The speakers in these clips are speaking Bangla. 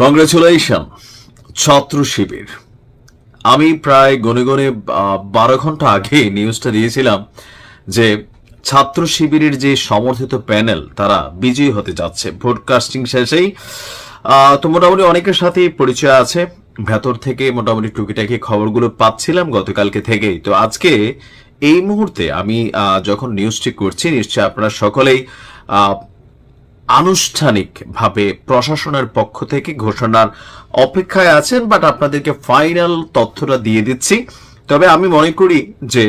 কংগ্রেচুলেশন ছাত্র শিবির। আমি প্রায় গনে গনে বারো ঘণ্টা আগে নিউজটা দিয়েছিলাম যে ছাত্র শিবিরের যে সমর্থিত প্যানেল, তারা বিজয়ী হতে যাচ্ছে। ভোটকাস্টিং শেষেই তো মোটামুটি অনেকের সাথে পরিচয় আছে। ভেতর থেকে মোটামুটি টুকিটাকি খবরগুলো পাচ্ছিলাম গতকালকে থেকেই। তো আজকে এই মুহূর্তে আমি যখন নিউজটি করছি, নিশ্চয়ই আপনারা সকলেই আনুষ্ঠানিকভাবে প্রশাসনের পক্ষ থেকে ঘোষণার অপেক্ষায় আছেন বাট আপনাদেরকে ফাইনাল তথ্যটা দিয়ে দিচ্ছি। তবে আমি মনে করি যে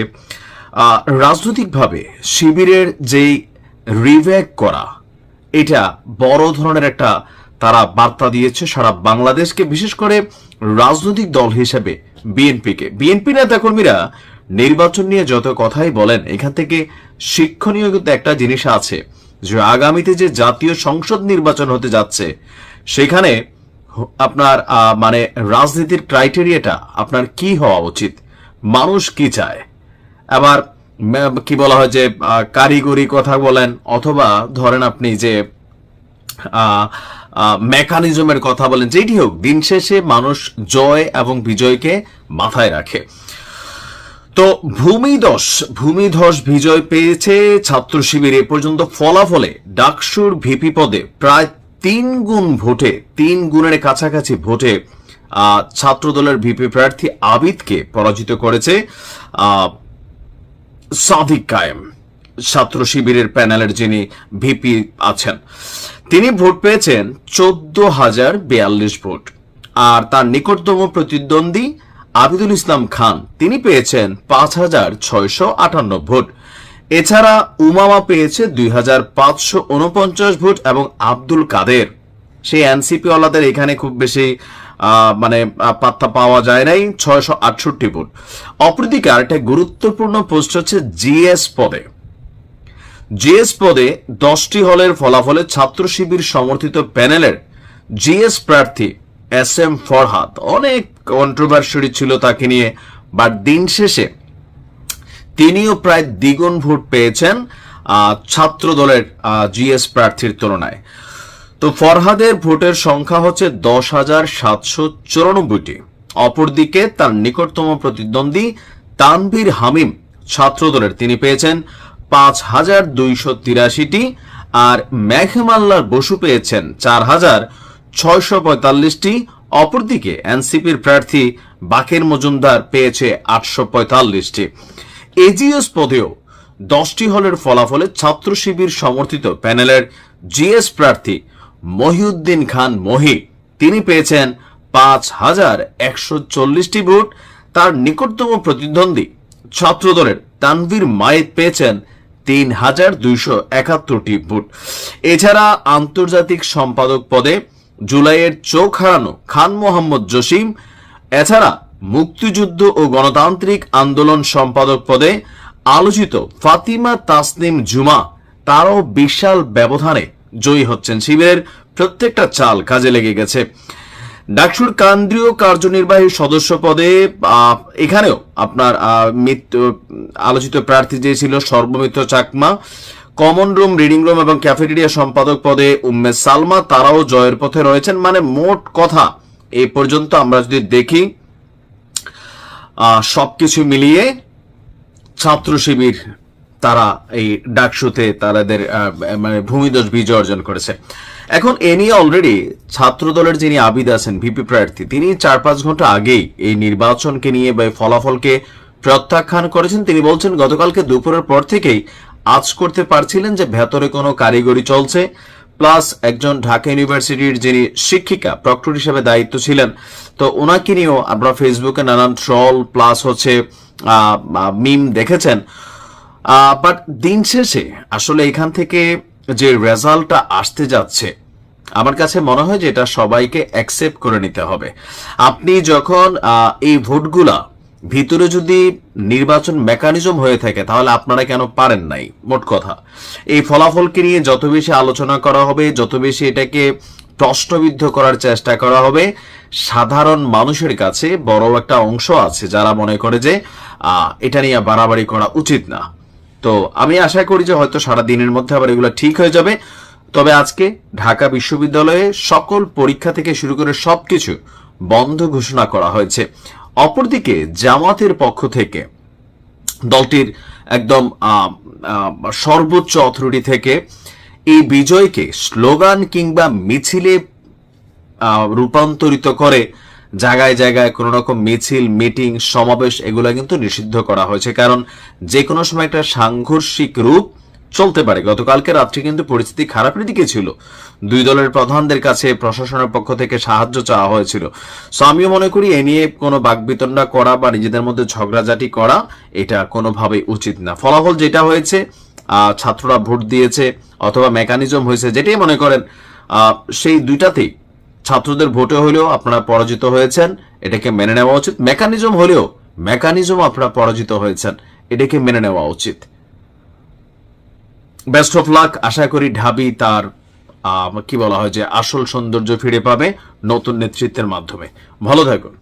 রাজনৈতিকভাবে শিবিরের যেই রিভ্যাক করা, এটা বড় ধরনের একটা তারা বার্তা দিয়েছে সারা বাংলাদেশকে, বিশেষ করে রাজনৈতিক দল হিসেবে বিএনপিকে। বিএনপি নেতাকর্মীরা নির্বাচন নিয়ে যত কথাই বলেন, এখান থেকে শিক্ষণীয় কিন্তু একটা জিনিস আছে। যে আগামীতে যে জাতীয় সংসদ নির্বাচন হতে যাচ্ছে, সেখানে আপনার মানে রাজনীতির ক্রাইটেরিয়াটা আপনার কি হওয়া উচিত? মানুষ কি চায়? আবার কি বলা হয় যে কারিগরি কথা বলেন, অথবা ধরেন আপনি যে মেকানিজমের কথা বলেন যেটি হোক, দিন শেষে মানুষ জয় এবং বিজয়কে মাথায় রাখে। তো ভূমিধস ভূমিধস বিজয় পেয়েছে ছাত্র শিবির। এ পর্যন্ত ফলাফলে ডাকসুর ভিপি পদে প্রায় তিন গুণ ভোটে, তিন গুণের কাছাকাছি ভোটে ছাত্রদলের ভিপি প্রার্থী আবিদকে পরাজিত করেছে সাদিক কায়েম, ছাত্র শিবিরের প্যানেলের যিনি ভিপি আছেন। তিনি ভোট পেয়েছেন চোদ্দ হাজার বিয়াল্লিশ ভোট। আর তার নিকটতম প্রতিদ্বন্দ্বী আবিদুল ইসলাম খান, তিনি পেয়েছেন পাঁচ হাজার ছয়শো আটান্ন ভোট। এছাড়া উমামা পেয়েছে দুই হাজার পাঁচশো উনপঞ্চাশ ভোট এবং আব্দুল কাদের। সেই এনসিপি ওয়ালাদের এখানে খুব বেশি মানে পাত্তা পাওয়া যায় নাই, ছয়শো আটষট্টি ভোট। অপরদিকে আরেকটা গুরুত্বপূর্ণ পোস্ট হচ্ছে জিএস পদে। জিএস পদে দশটি হলের ফলাফলে ছাত্র শিবির সমর্থিত প্যানেলের জিএস প্রার্থী এস এম ফরহাদ। অনেক কন্ট্রোভার্সি ছিল তাকে নিয়ে বাট দিন শেষে তিনিও প্রায় দ্বিগুণ ভোট পেয়েছেন ছাত্র দলের জিএস প্রার্থীর তুলনায়। তো ফরহাদের ভোটের সংখ্যা হচ্ছে দশ হাজার সাতশো চুরানব্বইটি। অপরদিকে তার নিকটতম প্রতিদ্বন্দ্বী তানভীর হামিম ছাত্রদলের তিনি পেয়েছেন পাঁচ হাজার দুইশো তিরাশিটি, আর মেঘমাল্লার বসু পেয়েছেন চার হাজার ছয়শো পঁয়তাল্লিশটি। অপরদিকে এনসিপির প্রার্থী বাকের মজুমদার পেয়েছে আটশো পঁয়তাল্লিশটি। এজিএস পদেও দশটি হলের ফলাফলে ছাত্র শিবির সমর্থিত প্যানেলের জিএস প্রার্থী মহিউদ্দিন খান মহি। তিনি পেয়েছেন পাঁচ হাজার একশো চল্লিশটি ভোট। তার নিকটতম প্রতিদ্বন্দ্বী ছাত্রদলের তানভীর মায়েদ পেয়েছেন তিন হাজার দুইশো একাত্তরটি ভোট। এছাড়া আন্তর্জাতিক সম্পাদক পদে জুলাইয়ের চোখ হারানো খান মোহাম্মদ জসিম, এছাড়া মুক্তিযুদ্ধ ও গণতান্ত্রিক আন্দোলন সম্পাদক পদে আলোচিত ফাতিমা তাসনিম জুমা, তারও বিশাল ব্যবধানে জয়ী হচ্ছেন শিবিরের প্রত্যেকটা চাল কাজে লেগে গেছে। ডাকসুর কেন্দ্রীয় কার্যনির্বাহী সদস্য পদে এখানেও আপনার আলোচিত প্রার্থী যে ছিল Sarbamitra Chakma common room, reading room এবং ক্যাফেটেরিয়া সম্পাদক পদে উম্মে সালমা, তারাও জয়ের পথে রয়েছেন। মানে মোট কথা এই পর্যন্ত আমরা যদি দেখি সবকিছু মিলিয়ে ছাত্র শিবির, তারা এই ডাকসুতে তাদের মানে ভূমিদোষ বিজয় অর্জন করেছে। এখন এ নিয়ে অলরেডি ছাত্র দলের যিনি আবিদ আছেন, ভিপি প্রার্থী, তিনি চার পাঁচ ঘণ্টা আগেই এই নির্বাচনকে নিয়ে বা ফলাফলকে প্রত্যাখ্যান করেছেন। তিনি বলছেন, গতকালকে দুপুরের পর থেকেই আজ করতে পারছিলেন যে ভেতরে কোনো কারিগরি চলছে, প্লাস একজন ঢাকা ইউনিভার্সিটির যিনি শিক্ষিকা, প্রক্টর হিসেবে দায়িত্ব ছিলেন। তো ওনাকে নিয়েও আপনারা ফেসবুকে নানান ট্রল, প্লাস হচ্ছে মিম দেখেছেন। বাট দিন শেষে আসলে এখান থেকে যে রেজাল্টটা আসতে যাচ্ছে, আমার কাছে মনে হয় যে এটা সবাইকে অ্যাকসেপ্ট করে নিতে হবে। আপনি যখন এই ভোটগুলা ভিতরে যদি নির্বাচন মেকানিজম হয়ে থাকে, তাহলে আপনারা কেন পারেন নাই? মোট কথা। এই ফলাফলকে নিয়ে যত বেশি আলোচনা করা হবে, যত বেশি এটাকে প্রশ্নবিদ্ধ করার চেষ্টা করা হবে, সাধারণ মানুষের কাছে বড় একটা অংশ আছে যারা মনে করে যে এটা নিয়ে বাড়াবাড়ি করা উচিত না। তো আমি আশা করি যে হয়তো সারা দিনের মধ্যে আবার এগুলো ঠিক হয়ে যাবে। তবে আজকে ঢাকা বিশ্ববিদ্যালয়ে সকল পরীক্ষা থেকে শুরু করে সবকিছু বন্ধ ঘোষণা করা হয়েছে। অপরদিকে জামাতের পক্ষ থেকে দলটির একদম সর্বোচ্চ অথরিটি থেকে এই বিজয়কে স্লোগান কিংবা মিছিলে রূপান্তরিত করে জায়গায় জায়গায় কোনো রকম মিছিল, মিটিং, সমাবেশ এগুলো কিন্তু নিষিদ্ধ করা হয়েছে। কারণ যে কোনো সময় একটা সাংঘর্ষিক রূপ চলতে পারে। গতকালকে রাত্রে কিন্তু পরিস্থিতি খারাপের দিকে ছিল। দুই দলের প্রধানদের কাছে প্রশাসনের পক্ষ থেকে সাহায্য চাওয়া হয়েছিল। সো আমিও মনে করি, এ নিয়ে কোনো বাকবিতণ্ডা করা বা নিজেদের মধ্যে ঝগড়াঝাটি করা, এটা কোনোভাবেই উচিত না। ফলাফল যেটা হয়েছে ছাত্ররা ভোট দিয়েছে অথবা মেকানিজম হয়েছে, যেটাই মনে করেন সেই দুইটাতেই ছাত্রদের ভোটে হলেও আপনারা পরাজিত হয়েছেন, এটাকে মেনে নেওয়া উচিত। মেকানিজম হলেও মেকানিজম আপনারা পরাজিত হয়েছেন, এটাকে মেনে নেওয়া উচিত। বেস্ট অফ লাক আশা করি ঢাবি তার কি বলা হয় যে আসল সৌন্দর্য ফিরে পাবে নতুন নেতৃত্বের মাধ্যমে। ভালো থাকুন।